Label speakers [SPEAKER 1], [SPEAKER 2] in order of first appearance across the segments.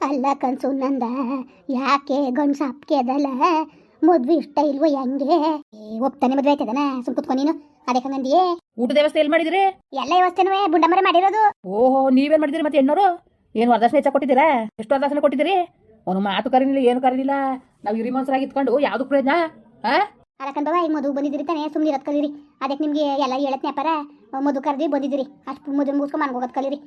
[SPEAKER 1] ಅಲ್ಲ ಕನ್ಸು ನಂದ ಯಾಕೆ ಗಂಡ್ಸ ಅಪ್ಕೆ ಅದಲ್ಲ? ಮದ್ವೆ ಇಷ್ಟ ಇಲ್ವೋ ಹೆಂಗೆ? ಏ, ಒಪ್ತಾನೆ ಮದ್ವೆ ಆಯ್ತದನ ಸುಮ್ ಕುತ್ಕೊ ನೀನು. ಅದಕ್ಕೆ ಹಂಗಂದಿಯೇ
[SPEAKER 2] ಊಟದ ವ್ಯವಸ್ಥೆ ಎಲ್ಲಿ ಮಾಡಿದ್ರಿ?
[SPEAKER 1] ಎಲ್ಲ ವ್ಯವಸ್ಥೆನೂ ಬುಂಡಮರೆ ಮಾಡಿರೋದು.
[SPEAKER 2] ಓಹೋ ನೀವೇನ್ ಮಾಡಿದ್ರಿ ಮತ್ತೆ ಹೆಣ್ಣೋರು? ಏನು ವರದಕ್ಷಿಣೆ ಹೆಚ್ಚ ಕೊಟ್ಟಿದ್ದೀರಾ? ಎಷ್ಟು ವರದಕ್ಷಿಣೆ ಕೊಟ್ಟಿದ್ದೀರಿ? ಅವನು ಮಾತು ಕರೀನಿಲ್ಲ ಏನು ಕರೀನಿಲ್ಲ ನಾವು ಹಿರಿ ಮನ್ಸರಾಗಿ ಇತ್ಕೊಂಡು ಯಾವ್ದು ಪ್ರಯೋಜನ ಆ?
[SPEAKER 1] ಅಲಕಂದವ ಈಗ ಮದುವೆ ಬಂದಿದ್ದೀರಿ ತಾನೇ ಸುಮ್ಮನೆ ಇರೋದು ಕಲೀರಿ. ಅದಕ್ಕೆ ನಿಮಗೆ ಎಲ್ಲ ಹೇಳತ್ ನ್ಯಾಪಾರ ಮದುವೆ ಕರ್ದಿ ಬಂದಿದ್ದೀರಿ ಅಷ್ಟು ಮದುವೆ ಮುಗಿಸ್ಕೊಂಡು ಮನ್ಗೋಗೋದು ಕಲೀರಿ.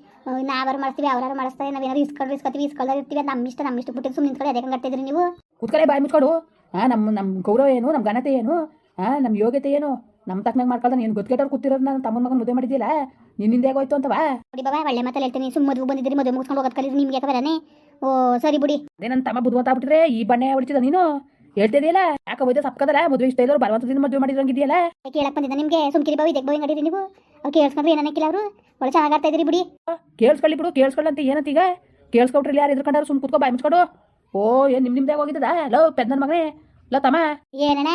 [SPEAKER 1] ನಾವಾರು ಮಾಡಿಸ್ತೀವಿ ಅವ್ರಾರು ಮಾಡಿಸ್ತಾರೆ ನಾವೇನಾರು ಇಸ್ಕೊಂಡು ಇಸ್ಕೊತೀವಿ ಇಸ್ಕೊಳ್ದಾರ ಇರ್ತೀವಿ ನಮ್ಮ ಇಷ್ಟ ನಮ್ಮ ಇಷ್ಟ ಬಿಟ್ಟು ಸುಮ್ಮನೆ ನಿಂತ್ಕೊಳ್ಳಿ ಅದಕ್ಕೆ ಕಟ್ತಿದ್ರಿ ನೀವು?
[SPEAKER 2] ಕೂತ್ಕಡೆ ಬಾಯಿ ಮುಚ್ಕೊಡು ಹಾಂ ನಮ್ಮ ನಮ್ಮ ಗೌರವ ಏನು ನಮ್ಮ ಘನತೆ ಏನು ಹಾಂ ನಮ್ಮ ಯೋಗ್ಯತೆ ಏನು ನಮ್ಮ ತಕ್ಕನಾಗ ಮಾಡ್ಕೊಳ್ದ ನೀನು ಗೊತ್ತಿಗೆಟ್ಟವ್ರು ಕೂತಿರೋದು ನಾನು ತಮ್ಮ ಮಗನ ಮದುವೆ ಮಾಡಿದ್ದಿಲ್ಲ ನಿನ್ನಿಂದ ಹೇಗೋಯ್ತು ಅಂತವಾ?
[SPEAKER 1] ನೋಡಿ ಬಾಬಾ ಒಳ್ಳೆ ಮಾತಲ್ಲಿ ಹೇಳ್ತೀನಿ ಸುಮ್ಮ ಮದುವೆ ಬಂದಿದ್ದೀರಿ ಮದುವೆ ಮುಗಿಸ್ಕೊಂಡು ಹೋಗೋದು ಕಲೀರಿ ನಿಮ್ಗೆ ಯಾಕೆ ಬರನೇ? ಓ ಸರಿ ಬಿಡಿ.
[SPEAKER 2] ಅದೇ ನನ್ನ ತಮ್ಮ ಬುದ್ಧಿವಂತ ಆಗ್ಬಿಟ್ರೆ ಈ ಬಣ್ಣೆ ಹೊಡಿತಿದ್ದ ನೀನು? ಹೇಳ್ತಿದೆಯಲ್ಲ? ಯಾಕೆ ಹೋಯ್ತು ಸಪ್ಕದಲ್ಲ? ಮದುವೆ ಇಷ್ಟ ಇಲ್ಲರು ಬಲವಂತದಿಂದ ಮದುವೆ ಮಾಡಿರಂಗಿದೆಯಲ್ಲ
[SPEAKER 1] ಕೇಳಕ್ ಬಂದಿದ್ದ ನಿಮಗೆ? ಸುಮ್ಕಿರಿ ಬಾವಿ ಇದಕ್ಕೆ ಬಾವಿ ನಡೀರಿ ನೀವು? ಅವ್ರು ಕೇಳಿಸ್ಕೊಂಡ್ರೆ ಏನಕ್ಕಿಲ್ಲ ಅವರು? ಒಳ್ಳೆ ಚೆನ್ನಾಗಿ ಆಡ್ತಾ ಇದ್ರಿ ಬಿಡಿ.
[SPEAKER 2] ಕೇಳಿಸ್ಕೊಳ್ಳಿ ಬಿಡು ಕೇಳಿಸ್ಕೊಳ್ಳಂತ ಏನಂತ ಈಗ? ಕೇಳಿಸ್ಕೊಟ್ರಿ ಯಾರು ಎದ್ರಕೊಂಡಾರು ಸುಮ್ ಕುತ್ಕೋ ಬಾಯಿ ಮುಚ್ಕೊಂಡು. ಓ ಏನ್ ನಿಮ್ಮ ನಿಮ್ದಾಗ ಹೋಗಿದ್ದದ? ಹಲೋ ಪೆದ್ದನ ಮಗನೇ. ಲೋ ತಮ್ಮ.
[SPEAKER 1] ಏನಣ್ಣ?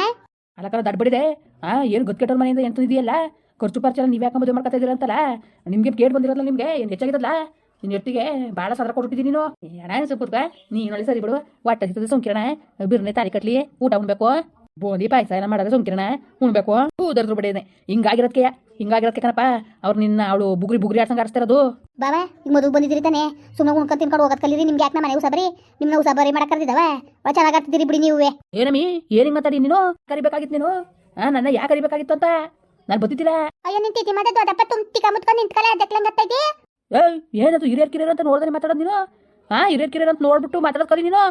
[SPEAKER 2] ಅಲ್ಲಕರ ದಡ್ಬಡಿದೆ. ಆ ಏನು ಗೊತ್ಕೆಟ್ಟೋರ್ ಮನೆಯಿಂದ ಎಂತ ಇದೆಯಲ್ಲ ಖರ್ಚು ಪರ್ಚು ನೀವ್ ಯಾಕೆ ಮದುವೆ ಮಾಡ್ಕೊತಾ ಇದೀರ ಅಂತಲ್ಲ ನಿಮ್ಗೆ ಕೇಳಿ ಬಂದಿರಲ್ಲ ನಿಮ್ಗೆ? ಏನು ಹೆಚ್ಚಾಗಿರಲ್ಲ ನಿನ್ನ ಎಟ್ಟಿಗೆ ಭಾಳ ಸದರ ಕೊಟ್ಬಿಟ್ಟಿದ್ದೀನಿ ನೀನು. ಏನ ಸುಪ್ಪುತ್ಕ ನೀನು ಸರಿ ಬಿಡು. ಒಟ್ಟ ಸಿಗ್ತದೆ ಸೋಂಕಿರಣ. ಬಿರ್ನೆ ತಾರಿ ಕಟ್ಲಿ ಊಟ ಉಣ್ಬೇಕು. ಬೋಂದಿ ಪಾಯಸ ಏನ ಮಾಡೋದು ಸೋಂಕಿರಣ. ಉಣ್ಬೇಕು. ಹೂದರ್ದ್ರು ಬಿಡಿದೆ ಹಿಂಗಾಗಿರೋದಕ್ಕೆ ಹಿಂಗಾಗಿರೋದಕ್ಕೆ ಕಣಪ್ಪ. ಅವ್ರು ನಿನ್ನ ಅವಳು ಬುಗ್ರಿ ಬುಗ್ರಿ ಆಡ್ಸಂಗೆ ಆಡಿಸ್ತಿರೋದು.
[SPEAKER 1] ಬಾಬಾ ಈಗ ಮದುವೆ ಬಂದಿದ್ದೀರಿ ತಾನೆ. ಸುಮ್ಮನೆ ಉಣ್ಕೊಂಡು ತಿನ್ಕೊಂಡು ಹೋಗೋದು ಕಲೀರಿ. ನಿಮ್ಗೆ ಯಾಕೆ ಮನೆ ಉಸಬರಿ? ನಿಮ್ಮನ್ನ ಉಸಬರಿ ಮಾಡಕ್ ಕರೆದಿದ್ದಾವ? ಚೆನ್ನಾಗಿ ಆಡ್ತಿದ್ದೀರಿ ಬಿಡಿ ನೀವೇ.
[SPEAKER 2] ಏನಮ್ಮಿ ಏನಿಗೆ ಮಾತಾಡಿ ನೀನು? ಕರಿಬೇಕಾಗಿತ್ತು ನೀನು? ಹಾ ನನ್ನ ಯಾಕೆ ಕರಿಬೇಕಾಗಿತ್ತು ಅಂತ? ನಾನು ಬತ್ತಿದ್ದಿಲ್ಲ.
[SPEAKER 1] ಅಯ್ಯೋ ನಿಂತಿ ಮತ್ತೆ ದೊಡ್ಡಪ್ಪ ತಿಕ್ಕ ಮುತ್ಕೊಂಡು ನಿಂತ್ಕಲ್ಲ. ಅದಕ್ಕೆ
[SPEAKER 2] ಏಯ್ ಏನದು ಹಿರಿಯರ್ ಕಿರಿಯರ್ ಅಂತ ನೋಡಿದ್ರೆ ಮಾತಾಡೋದು ನೀನು? ಹಾ ಹಿರಿಯರ್ ಕಿರಿಯರ್ ಅಂತ ನೋಡ್ಬಿಟ್ಟು ಮಾತಾಡೋದು ಕಲಿ ನೀನು?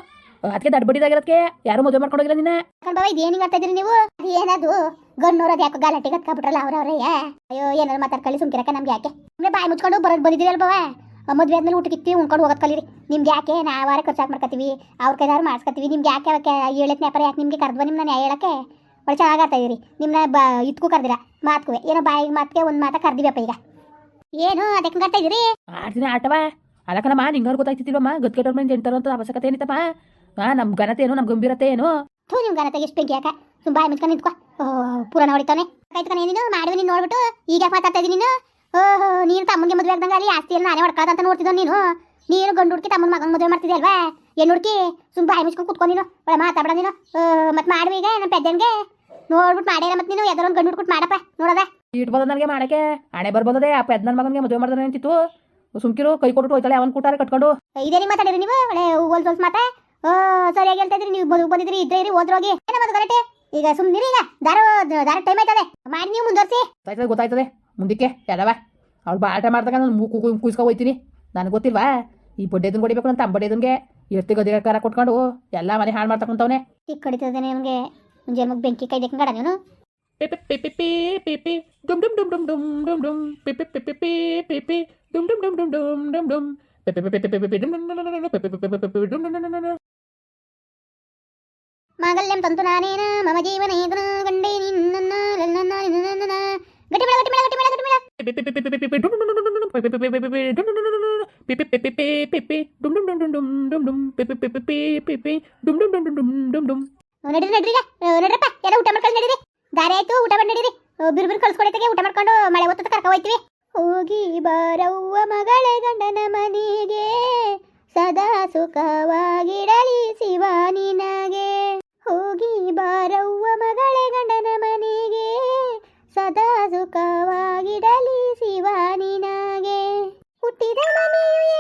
[SPEAKER 2] ಅದಕ್ಕೆ ದಡ್ಬಡಿದಾಗಿರೋದಕ್ಕೆ ಯಾರು ಮದುವೆ ಮಾಡ್ಕೊಂಡೋಗಿಲ್ಲ ನಿನ್ನ
[SPEAKER 1] ಬಾಬಾ ಇದು ಏನು ಮಾಡ್ತಾ ಇದ್ರಿ ನೀವು? ಏನದು? ಗಣ್ಣೋರದು ಯಾಕೋ ಗಲಾಟೆ ಕತ್ಕೊಬಿಟ್ರಲ್ಲ ಅವ್ರವ್ರೇ ಅಯ್ಯೋ, ಏನಾರು ಮಾತಾಡ್ಕೊಳ್ಳಿ ಸುಮ್ಕಿರಕ್ಕ ನಮ್ಗೆ ಯಾಕೆ? ಸುಮ್ಮನೆ ಬಾಯಿ ಮುಚ್ಕೊಂಡು ಬರೋದು ಬಂದಿದ್ದೀರಿ ಅಲ್ವಾ? ಮದುವೆ ಆದ್ಮೇಲೆ ಊಟಕ್ಕೆ ಉಣ್ಕೊಂಡು ಹೋಗೋದು ಕಲೀರಿ. ನಿಮ್ಗೆ ಯಾಕೆ? ವಾರ ಖರ್ಚಾಕ್ ಮಾಡ್ಕೊತೀವಿ ಅವ್ರ ಕೈದಾರು ಮಾಡ್ಸ್ಕೊತೀವಿ ನಿಮ್ಗೆ ಯಾಕೆ ಅವಕ್ಕೆ ಹೇಳತ್ ನ್ಯಾಪಾರ ಯಾಕೆ ನಿಮ್ಗೆ ಕರೆದ್ವ ನಿಮ್ಮನ್ನ ನ್ಯಾಯ ಹೇಳಕ್ಕೆ? ಒಳ್ಳೆ ಚೆನ್ನಾಗಿ ಆಡ್ತಾ ಇದೀರಿ. ನಿಮ್ಮನ್ನ ಬ, ಇದ್ಕೂ ಕರ್ದಿರ, ಮಾತ್ಕುವೆ. ಏನೋ ಬಾಯಿಗೆ ಮಾತ್ಗೆ ಒಂದು ಮಾತ ಕರ್ದಿವಪ್ಪ ಈಗ. ಏನು ಅದಕ್ಕೆ ಕಟ್ತಾ ಇದ್ರಿ
[SPEAKER 2] ಆಡ್ತೀನಿ ಆಟವ? ಅಲಕನಮ್ಮ ನಿಂಗವ್ರು ಗೊತ್ತಾಗ್ತಿಲ್ವಮ್ಮ ಗತ್ಕೆಟ್ಟವ್ರ ಮೇಲೆ ಎಂತಾರ ಅಂತ ಅವಶ್ಯಕತೆ ಏನಿತ್ತಪ್ಪ? ಹಾ ನಮ್ ಘನತೆ ಏನು ನಮ್ ಗಂಭೀರತೆ ಏನು?
[SPEAKER 1] ಥೂ ನಿಮ್ ಘನತೆ ಎಷ್ಟು ಬೆಂಕಿ ಯಾಕ? ಸುಮ್ ಬಾಯಿ ಮುಚ್ಕೊಂಡು ನಿಂತ್ಕೊ. ಓ ಪುರಾಣ ಹೊಡಿತಾನೆ ಕಾಯ್ತಕನೆ ನೀನು ಮಾಡುವೆ ನೀನು ನೋಡ್ಬಿಟ್ಟು ಈಗ ಯಾಕೆ ಮಾತಾಡ್ತಾ ಇದೀನಿ ನೀನು? ಓಹೋ ನೀನು ತಮ್ಮನಿಗೆ ಮದುವೆ ಆಗ್ದಂಗೆ ಅಲ್ಲಿ ಆಸ್ತಿ ಎಲ್ಲ ನಾನೇ ಹೊಡ್ಕೊಳ್ಳೋದು ಅಂತ ನೋಡ್ತಿದ್ದೋ ನೀನು? ನೀನು ಗಂಡು ಹುಡುಕಿ ತಮ್ಮನ ಮಗನ ಮದುವೆ ಮಾಡ್ತಿದ್ದೆ ಅಲ್ವಾ? ಏನು ಹುಡುಕಿ? ಸುಮ್ ಬಾಯಿ ಮುಚ್ಕೊಂಡು ಕುತ್ಕೊ ನೀನು. ಒಳ್ಳೆ ಮಾತಾಡ ನೀನು. ಮತ್ತೆ ಮಾಡುವ ಈಗ ನಮ್ಮ ಪೆದ್ದನ್ಗೆ. ನೋಡ್ಬಿಟ್ಟು ಮಾಡ್ಯಾರ ಮತ್ತೆ ನೀನು. ಯಾವ್ದಾರ ಒಂದು ಗಂಡು ಹುಡ್ಬಿಟ್ಟು ಮಾಡಪ್ಪ. ನೋಡದ?
[SPEAKER 2] ಇಟ್ಬೋದು ನನಗೆ ಮಾಡಕ್ಕೆ? ಹಣೆ ಬರ್ಬೋದೇ ಆ ಪೆದ್ ನನ್ನ ಮಗನಿಗೆ ಮದುವೆ ಮಾಡಿದ್ರೆ ಅಂತಿತ್ತು. ಸುಮ್ಕಿರು ಕೈ ಕೊಟ್ಟು ಹೋಯ್ತಾಳೆ ಅವನ್ ಕೂಟಾರೆ ಕಟ್ಕೊಂಡು.
[SPEAKER 1] ಇದೇನಿ ಮಾತಾಡಿರಿ ನೀವು? ಒಳ್ಳೆ ಹೋಲ್ ಹೋಲ್ಸ್ ಮಾತಾ. ಸರಿಯಾಗಿ ಹೇಳ್ತಾ ಇದ್ರಿ ನೀವು ಮದುವೆ ಬಂದಿದ್ರಿ ಇದ್ರೆ ಇರಿ ಹೋದ್ರೋಗಿ ಏನ ಮತ್ತೆ ಗಲಾಟೆ? ಈಗ ಸುಮ್ಮನಿರಿ ಈಗ. ದಾರ ದಾರ ಟೈಮ್ ಆಯ್ತದೆ. ಮಾಡಿ ನೀವು ಮುಂದುವರ್ಸಿ.
[SPEAKER 2] ಗೊತ್ತಾಯ್ತದೆ ಗೊತ್ತಾಯ್ತದೆ. ಮುಂದಕ್ಕೆ ಯಾರವ ಅವ್ಳು ಬಾಟ ಮಾಡ್ದಾಗ ನಾನು ಮೂಕು ಕುಯ್ಸ್ಕೊ ಹೋಯ್ತೀನಿ. ನನಗೆ ಗೊತ್ತಿಲ್ವಾ? ಈ ಬಡ್ಡೆದನ್ ಹೊಡಿಬೇಕು ಅಂತ ಅಂಬಡ್ಡೆದನ್ಗೆ ಎರ್ತಿ ಗದಿಗೆ ಕಾರ ಕೊಟ್ಕೊಂಡು ಎಲ್ಲ ಮನೆ ಹಾಳು ಮಾಡ್ತಕೊಂತವನೆ
[SPEAKER 1] ಈಗ ಕಡಿತದೆ ನಿಮಗೆ ಮುಂಜೆ ಮಗ ಬೆಂಕಿ ಕೈ ದೇಕಂಗಡ ನೀನು
[SPEAKER 2] ಪಿಪಿ ಪಿಪಿ ಪಿ ಪಿಪಿ ಡುಮ್ ಡುಮ್ ಡುಮ್ ಡುಮ್ ಡುಮ್ ಡುಮ್ ಡುಮ್ ಪಿಪಿ ಪಿಪಿ ಪಿ ಪಿಪಿ ಡುಮ್ ಡುಮ್ ಡುಮ್ ಡುಮ್ ಡುಮ್ ಡುಮ್ ಡುಮ್ ಪಿಪಿ ಪಿಪಿ ಪಿಪಿ ಪಿಪಿ ಡುಮ್ ಡುಮ್ ಡುಮ್ ಡುಮ್ ಡುಮ್ ಪಿಪಿ ಪಿಪಿ ಪಿಪಿ ಡುಮ್ ಡುಮ್ ಡುಮ್ ಡುಮ್ ಡುಮ್
[SPEAKER 1] ಮಾಂಗಲ್ಯಂ ತಂತು ನಾನೇನ ಮಮ ಜೀವನ ಏತನ ಗಂಡೇ ನಿನ್ನ ಲನ್ನ ನಿನ್ನ ಗಟ್ಟಿ ಮೇಳ ಗಟ್ಟಿ ಮೇಳ ಗಟ್ಟಿ ಮೇಳ ಗಟ್ಟಿ ಮೇಳ
[SPEAKER 2] ಪಿಪಿ ಪಿಪಿ ಪಿಪಿ ಪಿಪಿ ಡುಮ್ ಡುಮ್ ಡುಮ್ ಡುಮ್ ಡುಮ್ ಪಿಪಿ ಪಿಪಿ ಪಿಪಿ ಡುಮ್ ಡುಮ್ ಡುಮ್ ಡುಮ್ ಪಿಪಿ ಪಿಪಿ ಪಿ ಪಿಪಿ ಡುಮ್ ಡುಮ್ ಡುಮ್ ಡುಮ್ ಡುಮ್ ಡುಮ್ ಡುಮ್ ಪಿಪಿ ಪಿಪಿ ಪಿ ಪಿಪಿ ಡುಮ್ ಡುಮ್ ಡುಮ್ ಡುಮ್ ಡುಮ್ ಡುಮ್ ಡುಮ್
[SPEAKER 1] ನಡೀರಿ ನಡೀರಿ ಈಗ ನಡ್ರಪ್ಪ ಎಲ್ಲ ಊಟ ಮಾಡ್ಕೊಂಡು ನಡೀರಿ ದಾರಿ ಆಯ್ತು, ಊಟ ಮಾಡಿ ನಡೀರಿ. ಬಿರು ಬಿರು ಕಳ್ಸ್ಕೊಡೈತೆಗೆ ಊಟ ಮಾಡ್ಕೊಂಡು ಮಳೆ ಹೊತ್ತದ ಕರ್ಕ ಹೋಯ್ತೀವಿ. ಹೋಗಿ ಬಾರವ್ವ ಮಗಳೇ ಗಂಡನ ಮನೆಗೆ, ಸದಾ ಸುಖವಾಗಿಡಲಿ ಶಿವ ಹೋಗಿ ಬಾರವ್ವ ಮಗಳೇ ಗಂಡನ ಮನೆಗೆ, ಸದಾ ಸುಖವಾಗಿಡಲಿ ಶಿವ ಹುಟ್ಟಿದ ಮನೆಯು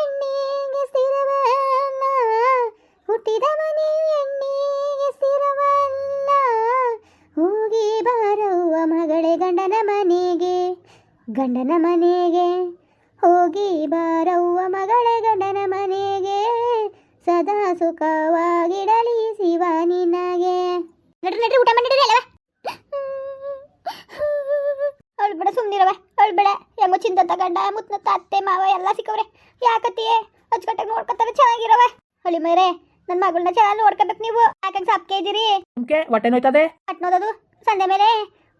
[SPEAKER 1] ಗಂಡನ ಮನೆಗೆ ಹೋಗಿ ಬಾರವ್ವ ಮಗಳೇ ಗಂಡನ ಮನೆಗೆ ಸದಾ ಸುಖವಾಗಿಡಲಿ ಶಿವ ನಿನಗೆ. ನಡ್ರಿ ನಡ್ರಿ ಊಟ ಮಾಡಿ ಅಲ್ಲವ. ಅವಳು ಬೇಡ ಸುಮ್ಮನಿರವ ಅವಳು ಬೇಡ ಹೆಂಗೋ ಚಿಂತ ತಗಂಡ ಮುತ್ನತ್ತ ಅತ್ತೆ ಮಾವ ಎಲ್ಲ ಸಿಕ್ಕವ್ರೆ. ಯಾಕತ್ತಿಯೇ? ಅಚ್ಚುಕಟ್ಟಾಗಿ ನೋಡ್ಕೊತಾರೆ ಚೆನ್ನಾಗಿರವ ಹೊಳಿ ಮೈರೆ ನನ್ನ ಮಗಳನ್ನ ಚೆನ್ನಾಗಿ ನೋಡ್ಕೋಬೇಕು ನೀವು. ಯಾಕಂಗೆ ಸಾಪ್ಕೆ ಇದ್ದೀರಿ
[SPEAKER 2] ಹೊಟ್ಟೆ ನೋಯ್ತದೆ?
[SPEAKER 1] ಸಂಜೆ ಸಂದೆ ಮೇಲೆ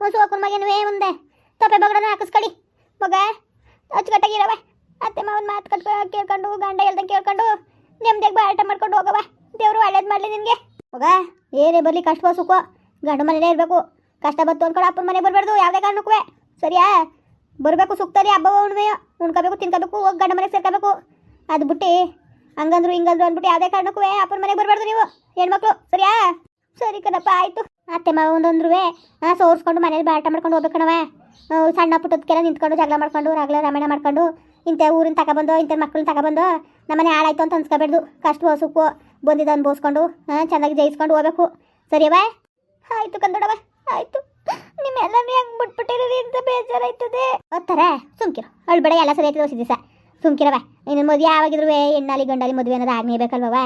[SPEAKER 1] ಒಂದು ಸೋಕುನ್ ಮಗನುವೆ ಮುಂದೆ. ತೊಪ್ಪೆ ಬಗಡನ ಹಾಕಿಸ್ಕೊಳ್ಳಿ. ಮಗ ಅಚ್ಚುಕಟ್ಟಾಗಿರವ ಅತ್ತೆ ಮಾವನ ಮಾತು ಕಟ್ಕೊ ಕೇಳ್ಕೊಂಡು, ಗಂಡ ಹೇಳ್ದಂಗೆ ಕೇಳ್ಕೊಂಡು ನೆಮ್ಮದಿಯಾಗಿ ಬಾಟ ಮಾಡ್ಕೊಂಡು ಹೋಗವ ದೇವರು ಒಳ್ಳೇದು ಮಾಡಲಿ ನಿನಗೆ. ಮಗ, ಏನೇ ಬರಲಿ ಕಷ್ಟ ಸುಖ ಗಂಡ ಮನೇಲೇ ಇರಬೇಕು. ಕಷ್ಟ ಬತ್ತು ಅಂದ್ಕೊಂಡು ಅಪ್ಪನ ಮನೆ ಬರಬಾರ್ದು, ಯಾವುದೇ ಕಾರಣಕ್ಕೂ. ಸರಿಯಾ? ಬರಬೇಕು ಸುಕ್ತರಿ ಹಬ್ಬ ಉಣ್ಮೆಯ ಉಣ್ಕೋಬೇಕು, ತಿನ್ಕೋಬೇಕು ಗಂಡ ಮನೆಗೆ ಸೇರ್ಕೋಬೇಕು. ಅದು ಬಿಟ್ಟು, ಹಂಗಂದ್ರು ಹಿಂಗಂದ್ರು ಅಂದ್ಬಿಟ್ಟು ಯಾವುದೇ ಕಾರಣಕ್ಕೂ ಅಪ್ಪನ ಮನೆಗೆ ಬರಬಾರ್ದು ನೀವು, ಹೆಣ್ಮಕ್ಳು. ಸರಿಯಾ? ಸರಿ ಕಣಪ್ಪ, ಆಯ್ತು. ಅತ್ತೆ ಮಾವ ಒಂದೊಂದ್ರು ಸೋರ್ಸ್ಕೊಂಡು ಮನೇಲಿ ಬಾಟ ಮಾಡ್ಕೊಂಡು ಹೋಗ್ಬೇಕಣವ ಸಣ್ಣ ಪುಟ್ಟದಕ್ಕೆಲ್ಲ ನಿಂತ್ಕೊಂಡು ಜಗಳ ಮಾಡ್ಕೊಂಡು ರಾಗಲ ರಾಮಾಯಣ ಮಾಡ್ಕೊಂಡು, ಇಂಥ ಊರಿನ ತಗೊಬಂದು ಇಂಥ ಮಕ್ಕಳನ್ನ ತಗೊಬಂದು ನಮ್ಮನೆ ಹಾಳಾಯ್ತು ಅಂತ ಅನ್ಸ್ಕೋಬೇಡ್ದು. ಕಷ್ಟ ಸುಕ್ಕು ಬಂದಿದ್ದು ಅನ್ಭವಿಸ್ಕೊಂಡು ಹಾಂ ಚೆನ್ನಾಗಿ ಜಯಿಸ್ಕೊಂಡು ಹೋಗ್ಬೇಕು. ಸರಿಯವಾ ಆಯ್ತು ಕಂದೋಡವ ಆಯ್ತು. ನಿಮ್ಮೆಲ್ಲನೂ ಹೆಂಗೆ ಬಿಟ್ಬಿಟ್ಟಿರೋದು ಅಂತ ಬೇಜಾರಾಯ್ತದೆ. ಒತ್ತರ? ಸುಮ್ಕಿರು. ಅಳ್ಬೇಡ ಎಲ್ಲ ಸರಿ ಆಯ್ತದೆ ಹೊಸ ದಿವಸ. ಸುಮ್ಕಿರವ ಇನ್ನು ಮದುವೆ ಯಾವಾಗಿದ್ರು ಹೆಣ್ಣಾಲಿ ಗಂಡಾಲಿ ಮದುವೆ ಅನ್ನೋದು ಆಗ್ನೇಬೇಕಲ್ವವ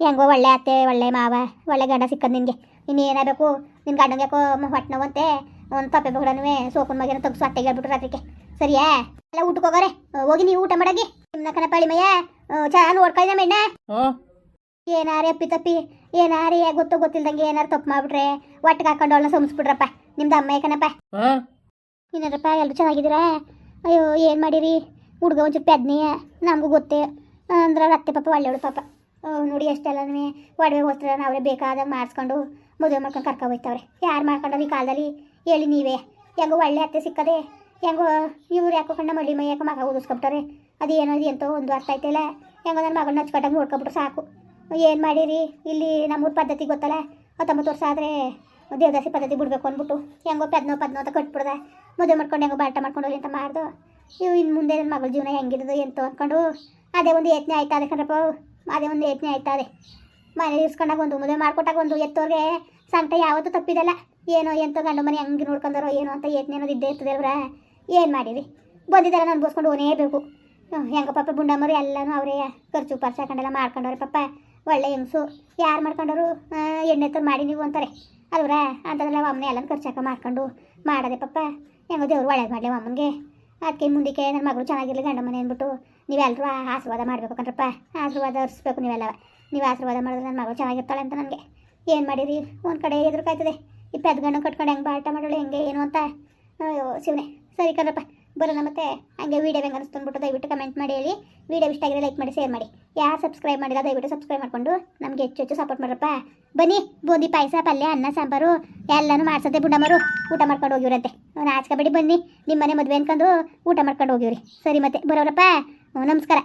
[SPEAKER 1] ಹೆಂಗೋ ಒಳ್ಳೆ ಅತ್ತೆ, ಒಳ್ಳೆ ಮಾವ, ಒಳ್ಳೆ ಗಂಡ ಸಿಕ್ಕದ್ ನಿನಗೆ. ಇನ್ನೇನಾಗಬೇಕು? ನಿನ್ನ ಗಂಡಂಗೆ ಯಾಕೋ ಹೊಟ್ಟೆ ನೋವಂತೆ ಒಂದು ತಪ್ಪೆ ಬಗಡನುವೆ ಸೋಪನ್ ಮಗನ ತಗ್ಸು ಅಟ್ಟೆಗೆ ಹೇಳ್ಬಿಟ್ರು ರಾತ್ರಿಗೆ. ಸರಿಯಾ? ಎಲ್ಲ ಊಟಕ್ಕೆ ಹೋಗೋರೆ? ಹೋಗಿ ನೀವು ಊಟ ಮಾಡಗಿ ನಿಮ್ಮನ್ನ ಕಣ ಪಳಿಮಯ್ಯ ಚೆನ್ನಾಗಿ ನೋಡ್ಕೊಳ್ಳಿ ನಮ್ಮ ಎಣ್ಣೆ ಏನಾರೇ ಅಪ್ಪಿ ತಪ್ಪಿ? ಏನಾರೇ ಗೊತ್ತು ಗೊತ್ತಿಲ್ದಂಗೆ ಏನಾರು ತಪ್ಪು ಮಾಡ್ಬಿಟ್ರೆ ಒಟ್ಟಿಗೆ ಹಾಕೊಂಡು ಅವಳನ್ನ ಸಂಸ್ಬಿಡ್ರಪ್ಪ ನಿಮ್ದು ಅಮ್ಮ
[SPEAKER 2] ಕನಪ್ಪ
[SPEAKER 1] ಏನಾರಪ್ಪ ಎಲ್ಲರೂ ಚೆನ್ನಾಗಿದ್ದೀರಾ? ಅಯ್ಯೋ ಏನು ಮಾಡಿರಿ? ಹುಡುಗ ಒಂಚೂರು ಪೆದ್ನಿ ನಮಗೂ ಗೊತ್ತೇ. ಅಂದ್ರೆ ಅತ್ತೆ ಪಾಪ ಒಳ್ಳೆಯವಳು ಪಾಪ. ನೋಡಿ ಎಷ್ಟೆಲ್ಲನೂ ಒಡವೆ ಹೋಗ್ತಾರೆ ನಾವೇ ಬೇಕಾದಾಗ ಮಾಡಿಸ್ಕೊಂಡು ಮದುವೆ ಮಾಡ್ಕೊಂಡು ಕರ್ಕೊ ಹೋಗ್ತಾವ್ರೆ ಯಾರು ಮಾಡ್ಕೊಂಡ್ರೆ ಈ ಕಾಲದಲ್ಲಿ? ಹೇಳಿ ನೀವೇ. ಹೆಂಗೋ ಒಳ್ಳೆ ಅತ್ತೆ ಸಿಕ್ಕದೆ. ಹೆಂಗೋ ಇವ್ರು ಯಾಕೋ ಕಣ್ಣ ಮಳ್ಳಿ ಮೈ ಯಾಕೋ ಮಗ ಓದಿಸ್ಕೊಬಿಟ್ಟಾರೆ. ಅದು ಏನೋ ಅದು ಎಂತೋ ಒಂದು ಅರ್ಥ ಆಯ್ತಿಲ್ಲ ಹೆಂಗೋ ನನ್ನ ಮಗನ ಹಚ್ಕಟ್ಟಾಗ ನೋಡ್ಕೊಬಿಟ್ರೆ ಸಾಕು. ಏನು ಮಾಡಿರಿ? ಇಲ್ಲಿ ನಮ್ಮೂರ ಪದ್ಧತಿ ಗೊತ್ತಲ್ಲ? ಹತ್ತೊಂಬತ್ತು ವರ್ಷ ಆದರೆ ದೇವದಾಸಿ ಪದ್ಧತಿ ಬಿಡಬೇಕು ಅಂದ್ಬಿಟ್ಟು. ಹೆಂಗೋ ಪದ್ನೋ ಪದ್ನೋ ಅಂತ ಕಟ್ಬಿಡ್ದೆ. ಮದುವೆ ಮಾಡ್ಕೊಂಡು ಹೆಂಗೋ ಬಾಟ ಮಾಡ್ಕೊಂಡು ಅಂತ ಮಾಡ್ದು. ಇವು ಇನ್ನು ಮುಂದೆ ನನ್ನ ಮಗಳ ಜೀವನ ಹೆಂಗಿರೋದು ಎಂತೋ ಅಂದ್ಕೊಂಡು ಅದೇ ಒಂದು ಯತ್ನೆ ಆಯ್ತಾ ಅದೇ ಕಣಪ್ಪ ಅದೇ ಒಂದು ಯತ್ನೆ ಆಯ್ತಾ ಅದೇ ಮನೆ ಇರ್ಸ್ಕೊಂಡಾಗ ಒಂದು ಮದುವೆ ಮಾಡ್ಕೊಟ್ಟಾಗ ಒಂದು ಎತ್ತೋರ್ಗೆ ಸಂತ ಯಾವತ್ತೂ ತಪ್ಪಿದಲ್ಲ. ಏನೋ ಎಂತ ಗಂಡು ಮನೆ ಹಂಗೆ ನೋಡ್ಕೊಂಡಾರೋ ಏನೋ ಅಂತ ಯತ್ನ ಅನ್ನೋದು ಇದ್ದೇ ಇರ್ತದೆ ಅಲ್ವ್ರ? ಏನು ಮಾಡಿರಿ ಬಂದಿದ್ದಾರೆ ನಾನು ಬೋಸ್ಕೊಂಡು ಬೇಕು. ಹೆಂಗ ಪಾಪ ಬುಂಡಮ್ಮರು ಎಲ್ಲನೂ ಅವರೇ ಖರ್ಚು ಪರ್ಚು ಹಾಕೊಂಡೆಲ್ಲ ಮಾಡ್ಕೊಂಡವ್ರೆ ಪಾಪ. ಒಳ್ಳೆ ಹೆಂಗಸು. ಯಾರು ಮಾಡ್ಕೊಂಡವರು? ಎಣ್ಣೆ ತರ ಮಾಡಿ ನೀವು ಅಂತಾರೆ. ಅಲ್ವ್ರ? ಅಂತದೆಲ್ಲ ಅಮ್ಮನೆ ಎಲ್ಲ ಖರ್ಚು ಹಾಕ ಮಾಡ್ಕೊಂಡು ಮಾಡದೆ ಪಾಪ. ಹೆಂಗೋ ದೇವ್ರು ಒಳ್ಳೇದು ಮಾಡಲಿ ಅಮ್ಮನಿಗೆ. ಅದಕ್ಕೆ ಮುಂದಕ್ಕೆ ನನ್ನ ಮಗಳು ಚೆನ್ನಾಗಿರಲಿ ಗಂಡ ಮನೆ ಅಂದ್ಬಿಟ್ಟು ನೀವೆಲ್ಲರೂ ಆಶೀರ್ವಾದ ಮಾಡಬೇಕು ಕಣ್ರಪ್ಪ. ಆಶೀರ್ವಾದ ಹರಿಸ್ಬೇಕು ನೀವೆಲ್ಲ ನೀವು ಆಶೀರ್ವಾದ ಮಾಡಿದ್ರೆ ನನ್ನ ಮಗಳು ಚೆನ್ನಾಗಿರ್ತಾಳೆ ಅಂತ ನನಗೆ. ಏನು ಮಾಡಿರಿ? ಒಂದು ಕಡೆ ಎದುರುಕಾಯ್ತದೆ ಈ ಪೆದ್ಗಣ್ಣು ಕಟ್ಕೊಂಡು ಹೆಂಗೆ ಬಾಟ ಮಾಡೋಳು, ಹೆಂಗೆ ಏನು ಅಂತ? ಅಯ್ಯೋ, ಶಿವನೇ. ಸರಿ ಕಣ್ರಪ್ಪ ಬರೋಣ ಮತ್ತೆ. ಹಂಗೆ ವೀಡಿಯೋ ಹೆಂಗೆ ಅನಿಸ್ತು ದಯವಿಟ್ಟು ಕಮೆಂಟ್ ಮಾಡಿ ಹೇಳಿ. ವೀಡಿಯೋ ಇಷ್ಟ ಆಗಿದ್ರೆ ಲೈಕ್ ಮಾಡಿ ಶೇರ್ ಮಾಡಿ. ಯಾರು ಸಬ್ಸ್ಕ್ರೈಬ್ ಮಾಡಿಲ್ಲ, ದಯವಿಟ್ಟು ಸಬ್ಸ್ಕ್ರೈಬ್ ಮಾಡಿಕೊಂಡು. ನಮಗೆ ಹೆಚ್ಚು ಹೆಚ್ಚು ಸಪೋರ್ಟ್ ಮಾಡ್ರಪ್ಪ. ಬನ್ನಿ ಬೂಂದಿ ಪಾಯಸ, ಪಲ್ಯ, ಅನ್ನ, ಸಾಂಬಾರು, ಎಲ್ಲನೂ ಮಾಡ್ಸತ್ತೆ ಬುಡಮರು ಊಟ ಮಾಡ್ಕೊಂಡು ಹೋಗಿವ್ರಂತೆ. ನಾಚ್ಕೊಬೇಡಿ ಬನ್ನಿ ನಿಮ್ಮ ಮನೆ ಮದುವೆ ಅನ್ಕೊಂಡು ಊಟ ಮಾಡ್ಕೊಂಡು ಹೋಗಿವ್ರಿ. ಸರಿ ಮತ್ತೆ, ಬರೋರಪ್ಪ. ನಮಸ್ಕಾರ.